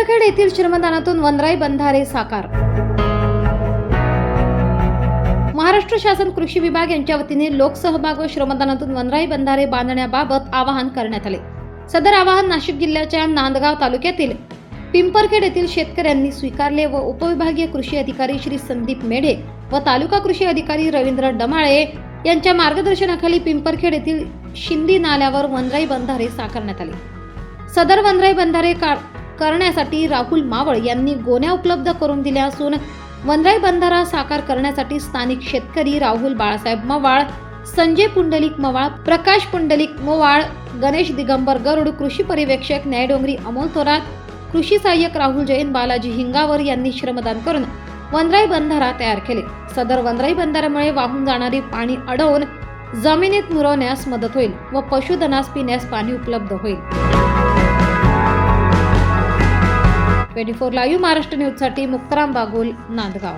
पिंपरखेड येथील श्रमदानातून वनराई बंधारे साकार. महाराष्ट्र शासन कृषी विभाग यांच्या वतीने लोकसहभाग व श्रमदानातून वनराई बंधारे बांधण्याबाबत आवाहन करण्यात आले. सदर आवाहन नाशिक जिल्ह्याच्या नांदगाव तालुक्यातील पिंपरखेड येथील शेतकऱ्यांनी स्वीकारले व उपविभागीय कृषी अधिकारी श्री संदीप मेढे व तालुका कृषी अधिकारी रवींद्र डमाळे यांच्या मार्गदर्शनाखाली पिंपरखेड येथील शिंदी नाल्यावर वनराई बंधारे साकारण्यात आले. सदर वनराई बंधारे करण्यासाठी राहुल मावळ यांनी गोण्या उपलब्ध करून दिल्या असून वनराई बंधारा साकार करण्यासाठी स्थानिक शेतकरी राहुल बाळासाहेब मवाळ संजय पुंडलिक मवाळ प्रकाश पुंडलिक मोवाळ गणेश दिगंबर गरुड कृषी पर्यवेक्षक न्यायडोंगरी अमोल थोरात कृषी सहाय्यक राहुल जैन बालाजी हिंगावर यांनी श्रमदान करून वनराई बंधारा तयार केले. सदर वनराई बंधाऱ्यामुळे वाहून जाणारी पाणी अडवून जमिनीत मुरवण्यास मदत होईल व पशुधनास पिण्यास पाणी उपलब्ध होईल. ट्वेंटी फोर लाईव्ह महाराष्ट्र न्यूजसाठी मुक्ताराम बागुल नांदगाव.